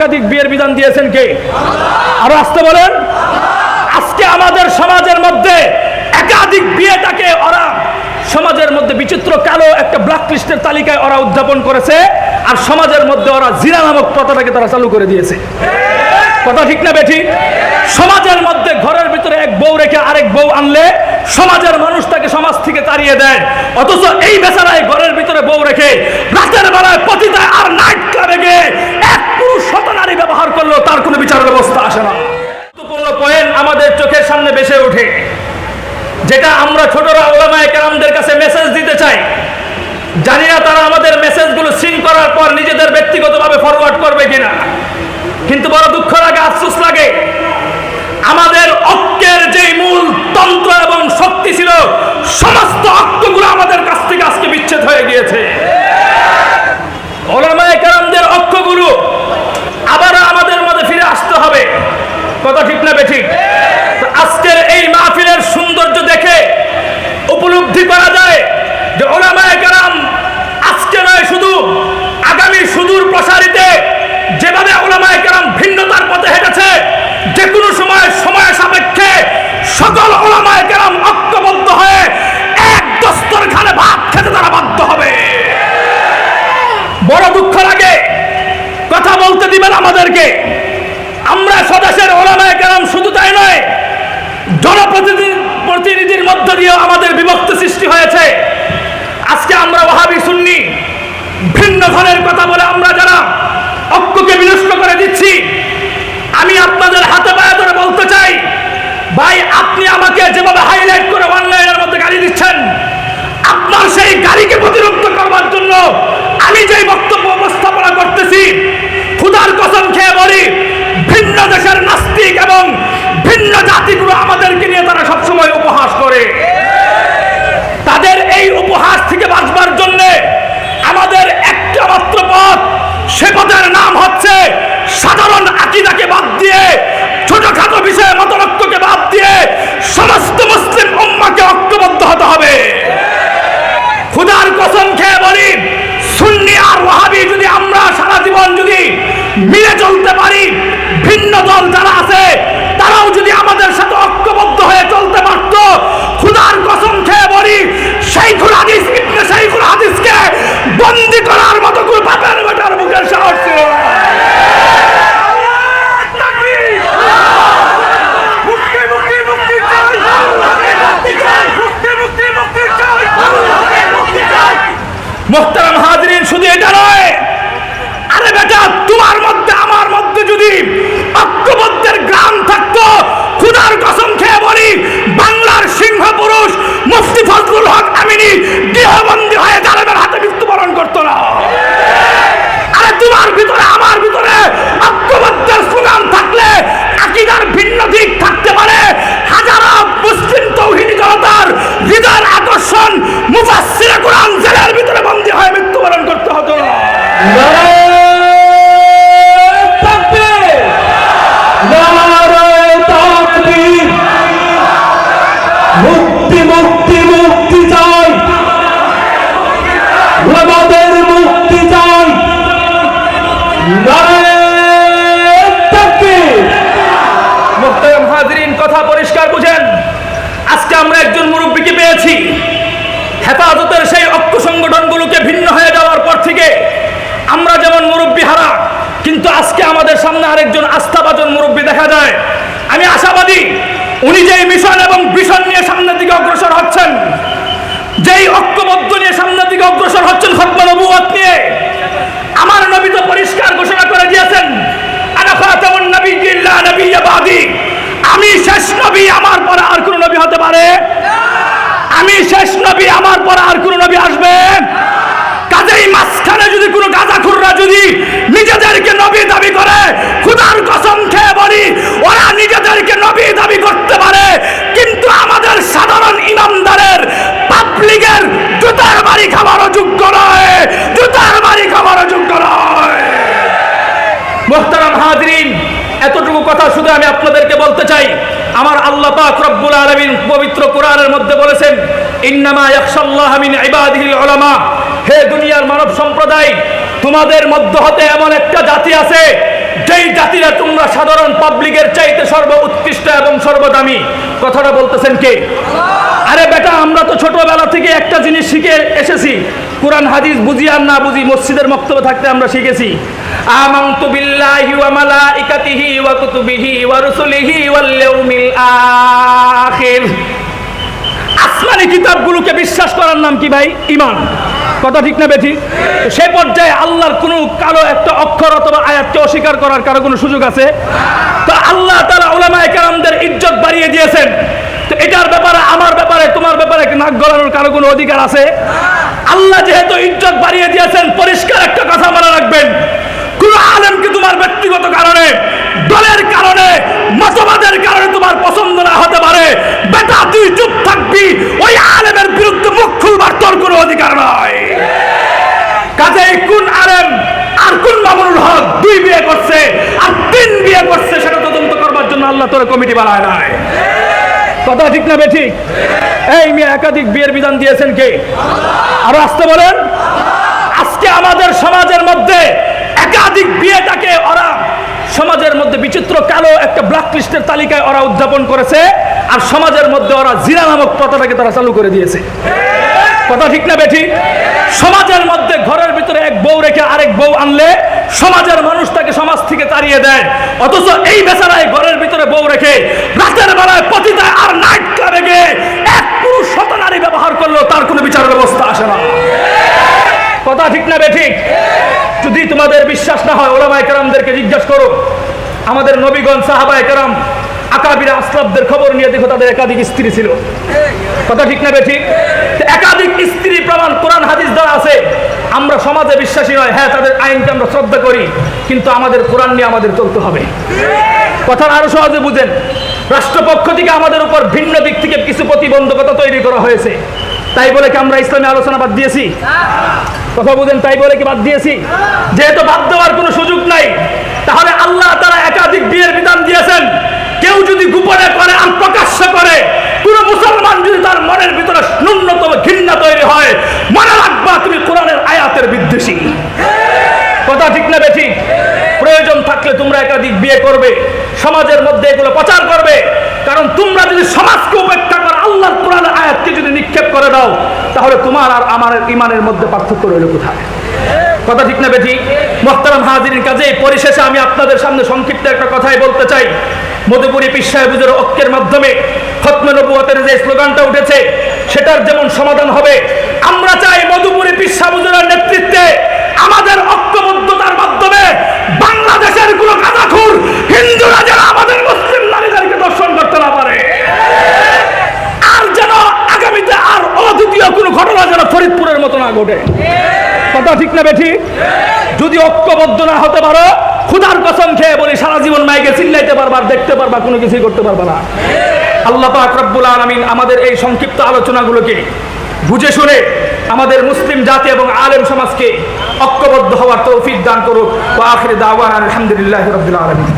একাধিক বিয়ের বিধান দিয়েছেন কে? আরও আসতে বলেন। আজকে আমাদের সমাজের মধ্যে একাধিক বিয়েটাকে ওরা সমাজের মধ্যে বিচিত্র কালো একটা ব্ল্যাক লিস্টের তালিকায় ওরা উদযাপন করেছে আর সমাজের মধ্যে ওরা জিনা নামক প্রথাটাকে তারা চালু করে দিয়েছে। কথা ঠিক না বেঠি সমাজের মধ্যে ঘরের ভিতরে এক বউ রেখে আরেক বউ আনলে সমাজের মানুষ তাকে সমাজ থেকে তাড়িয়ে দেয়। অথচ এই বেচারায় ঘরের ভিতরে বউ রেখে রাতের বেলায় পতিতায় আর নাইট ক্লাবে গিয়ে শত নারী ব্যবহার করলেও তার কোনো বিচার ব্যবস্থা আসে না। গুরুত্বপূর্ণ পয়েন্ট আমাদের চোখের সামনে বেসে ওঠে। যেটা আমরা ছোটরা ওলামায়ে কেরামদের কাছে মেসেজ দিতে চাই। জানি না তারা আমাদের মেসেজগুলো সিন করার পর নিজেদের ব্যক্তিগতভাবে ফরওয়ার্ড করবে কিনা। কিন্তু বড় দুঃখ লাগে, আফসোস লাগে। আমাদের অক্কের যে মূল তন্ত্র এবং শক্তি ছিল, সমস্ত অক্কগুলো আমাদের কাছ থেকে আজকে বিচ্ছেদ হয়ে গিয়েছে ওলামায়ে কেরামদের অক্ষগুলো আবারও আমাদের মধ্যে ফিরে আসতে হবে কথা ঠিক না বেঠিক? আজকের এই মাহফিলের সৌন্দর্য দেখে উপলব্ধি করা যায় যে ওলামায়ে কেরাম আজকে নয় শুধু, আগামী সুদূর প্রসারিতে যেভাবে ওলামায়ে কেরাম ভিন্নতার পথে হেঁটেছে, যে কোনো সময় সময় সাপেক্ষে সকল ওলামায়ে কেরাম ঐক্যবদ্ধ হয়ে এক দস্তরখানে ভাত খেতে তারা বাধ্য হবে। বড় দুঃখ লাগে কথা বলতে দিবেন আমাদেরকে। আমরা স্বদেশের ওলামায়ে কেরাম শুধু তাই নয় জনপ্রতিনিধি প্রতিনিধির মধ্য দিয়েও আমাদের বিভক্ত সৃষ্টি হয়েছে। আজকে আমরা ওহাবি সুন্নি, ভিন্ন ধরনের কথা বলে আমরা যারা ঐক্যকে বিনষ্ট করে দিচ্ছি, আমি আপনাদের হাতে পায়ে ধরে বলতে চাই, ভাই, আপনি আমাকে যেভাবে হাইলাইট করে অনলাইনের মধ্যে গাড়ি দিচ্ছেন আপনার সেই গাড়িকে প্রতিরোধ করবার জন্য আমি যে বক্তব্য উপস্থাপনা করতেছি ক্ষুধার কসম খেয়ে বলি ভিন্ন দেশের নাস্তিক এবং ভিন্ন জাতিগুলো আমাদেরকে নিয়ে তারা সবসময় উপহাস করে। তাদের এই উপহাস থেকে বাঁচবার জন্য আমাদের একটা মাত্র পথ, সে পথের নাম হচ্ছে সাধারণ আকিদাকে বাদ দিয়ে, ছোটখাটো বিষয়ে মতরক্তকে বাদ দিয়ে সমস্ত মুসলিম উম্মাকে ঐক্যবদ্ধ হতে হবে। খুদার কসম খেয়ে বলি, সুন্নি আর ওয়াহাবি যদি আমরা সারা জীবন যদি মিলে চলতে পারি, ভিন্ন দল যারা আছে তারাও যদি আমাদের সাথে ঐক্যবদ্ধ হয়ে চলতে পারত খুদার কসম খেয়ে বলি সেইখুল হাদিস, ইবনে সেইখুল হাদিসকে বন্দি করার মতো কোনো বাপের বেটার মুখের সাহস ছিল মোহতারাম হাজরিন, শুধু এটা নয়, আরে বেটা, তোমার মধ্যে, আমার মধ্যে যদি ঐক্যবদ্ধের গ্রাম থাকতো, খুদার কসম খেয়ে বলি, বাংলার সিংহ পুরুষ মুফতি ফজলুল হক আমিনী গৃহবন্দী হয়ে জালেমের হাতে মৃত্যুবরণ করতো না। কথা পরিষ্কার বুঝেন। আজকে আমরা একজন মুরব্বীকে পেয়েছি। হেফাজতের সেই ঐক্য সংগঠনগুলোকে ভিন্ন হয়ে যাওয়ার পর থেকে আমরা যেমন মুরব্বী হারা, কিন্তু আজকে আমাদের সামনে আরেকজন আস্থাভাজন মুরব্বী দেখা যায়। আমি আশাবাদী, উনি যেই মিশন এবং ভিশন নিয়ে সামনের দিকে অগ্রসর হচ্ছেন, যেই ঐক্যবদ্ধ নিয়ে সামনের দিকে অগ্রসর হচ্ছেন খতমা নবুয়ত নিয়ে আমার নবী তো পরিষ্কার ঘোষণা করে দিয়েছেন আমি শেষ নবী, আমার পরে আর কোন নবী হতে পারে? আমি শেষ নবী, আমার পরে আর কোন নবী আসবে? কাজেই মাঝখানে যদি কোনো গাঁজাখুররা যদি নিজেদেরকে নবী দাবি করে, খুদার কসম খেয়ে বলি ওরা নিজেদেরকে নবী দাবি করতে পারে কিন্তু আমাদের সাধারণ ইমানদারের পাবলিকের জুতার বাড়ি খাবারও যোগ্য নয় জুতার বাড়ি খাবারও যোগ্য নয় মোহতারাম হাজরিন এতটুকু কথা শুধু আমি আপনাদেরকে বলতে চাই, আমার আল্লাহ পাক রব্বুল আলামিন পবিত্র কোরআনের মধ্যে বলেছেন, ইন্নামা ইয়াখশাল্লাহ মিন ইবাদিহিল উলামা। হে দুনিয়ার মানব সম্প্রদায়, তোমাদের মধ্য হতে এমন একটা জাতি আছে, যেই জাতিরা তোমরা সাধারণ পাবলিকের চাইতে সর্ব উৎকৃষ্ট এবং সর্বদামি। কথাটা বলতেছেন কে? আরে বেটা, আমরা তো ছোটবেলা থেকে একটা জিনিস শিখে এসেছি কোরআন, হাদিস বুঝি আর না বুঝি, মসজিদের বক্তব্য থাকতে আমরা শিখেছি। আমানতু বিল্লাহি ওয়া মালাইকাতিহি ওয়া কুতুবিহি ওয়া রুসুলিহি ওয়াল ইয়াউমিল আখির। আসমানি কিতাবগুলোকে বিশ্বাস করার নাম কি ভাই? ইমান কথা ঠিক না বেঠি? সে পর্যায়ে আল্লাহর কোনো কালো একটা অক্ষর অথবা আয়াতকে অস্বীকার করার কারও কোনো সুযোগ আছে? তো আল্লাহ তারা ওলামায়ে কেরামদের ইজ্জত বাড়িয়ে দিয়েছেন। তো এটার ব্যাপারে, আমার ব্যাপারে, তোমার ব্যাপারে নাক গলানোর কারও কোনো অধিকার আছে? আল্লাহ যেহেতু ইজ্জত বাড়িয়ে দিয়েছেন, পরিষ্কার একটা কথা মনে রাখবেন। কোন আলেমকে তোমার ব্যক্তিগত কারণে, দলের কারণে, মতবাদের কারণে তোমার পছন্দ না হতে পারে। বেটা, তুই চুপ থাকবি, ওই আলেমের বিরুদ্ধে মুখ খুলবার তোর কোনো অধিকার নয় কাজেই কোন আলেম আর কোন মামুনুল হক দুই বিয়ে করছে আর তিন বিয়ে করছে, সেটা তদন্ত করবার জন্য আল্লাহ তোর কমিটি বানায় নাই। কথা ঠিক না বেঠিক এই মেয়ে একাধিক বিয়ের বিধান দিয়েছেন কে? আরও আসতে বলেন। আজকে আমাদের সমাজের মধ্যে একাধিক বিয়েটাকে ওরা সমাজের মধ্যে বিচিত্র কালো একটা ব্ল্যাক লিস্টের তালিকায় ওরা উদযাপন করেছে আর সমাজের মধ্যে ওরা জিরা নামক প্রথাটাকে তারা চালু করে দিয়েছে। কথা ঠিক না বেঠি? সমাজের মধ্যে ঘরের ভিতরে এক বউ রেখে আরেক বউ আনলে সমাজের মানুষ তাকে সমাজ থেকে তাড়িয়ে দেয়। অথচ এই বেচারায় ঘরের ভিতরে বউ রেখে রাতের বেলায় পতিতায় আর নাইট ক্লাবে গিয়ে এক শত নারী ব্যবহার করলেও তার কোনো বিচার ব্যবস্থা আসে না। কথা ঠিক না বেঠিক যদি তোমাদের বিশ্বাস না হয় করো। আমাদের কেরাম, আকাবিরা খবর নিয়ে দেখো, তাদের একাধিক স্ত্রী ছিল। কথা ঠিক না বেঠিক তো একাধিক স্ত্রী প্রমাণ কোরআন, হাদিস দ্বারা আছে। আমরা সমাজে বিশ্বাসী নয়। হ্যাঁ তাদের আইনকে আমরা শ্রদ্ধা করি, কিন্তু আমাদের কোরআন নিয়ে আমাদের চলতে হবে। কথা আরও সহজে বুঝেন। রাষ্ট্রপক্ষ থেকে আমাদের উপর ভিন্ন দিক থেকে কিছু প্রতিবন্ধকতা তৈরি করা হয়েছে। তাই বলে কি আমরা ইসলামী আলোচনা বাদ দিয়েছি? কথা বুঝেন, তাই বলে কি বাদ দিয়েছি? যেহেতু বাদ দেওয়ার কোনো সুযোগ নাই, তাহলে আল্লাহ তারা একাধিক বিয়ের বিধান দিয়েছেন। কেউ যদি গোপনে করে আর প্রকাশ্য করে, কোন মুসলমান যদি তার মনের ভিতরে ন্যূনতম ঘৃণা তৈরি হয়, মনে রাখবা তুমি কোরআনের আয়াতের বিদ্বেষী কথা ঠিক না বেঠি প্রয়োজন থাকলে তোমরা একাধিক বিয়ে করবে, সমাজের মধ্যে এগুলো প্রচার করবে। কারণ তোমরা যদি সমাজকে উপেক্ষা করে, আল্লাহর কোরআনের আয়াতকে যদি নিক্ষেপ করে দাও, তাহলে তোমার আর আমার ইমানের মধ্যে পার্থক্য রইল কোথায়? কথা ঠিক না বেঠি? মোহতারাম হাজির কাজে পরিশেষে আমি আপনাদের সামনে সংক্ষিপ্ত একটা কথাই বলতে চাই। মধুপুরি বুঝের ঐক্যের মাধ্যমে খতমে নবুয়তের যে স্লোগানটা উঠেছে, সেটার যেমন সমাধান হবে, আমরা চাই মধুপুরি পিসা বুজুরের নেতৃত্বে মতো কথা ঠিক না বেঠি? যদি ঐক্যবদ্ধ না হতে পারো খুদার কসম খেয়ে বলি, সারা জীবন মাইকে চিল্লাইতে পারবা দেখতে পারবা, কোনো কিছুই করতে পারবা না। আল্লাহ পাক রব্বুল আলামিন আমাদের এই সংক্ষিপ্ত আলোচনাগুলোকে বুঝে শুনে আমাদের মুসলিম জাতি এবং আলেম সমাজকে ঐক্যবদ্ধ হওয়ার তৌফিক দান করুক। ও আখির দাওয়ান আলহামদুলিল্লাহ রবিল আলমিন।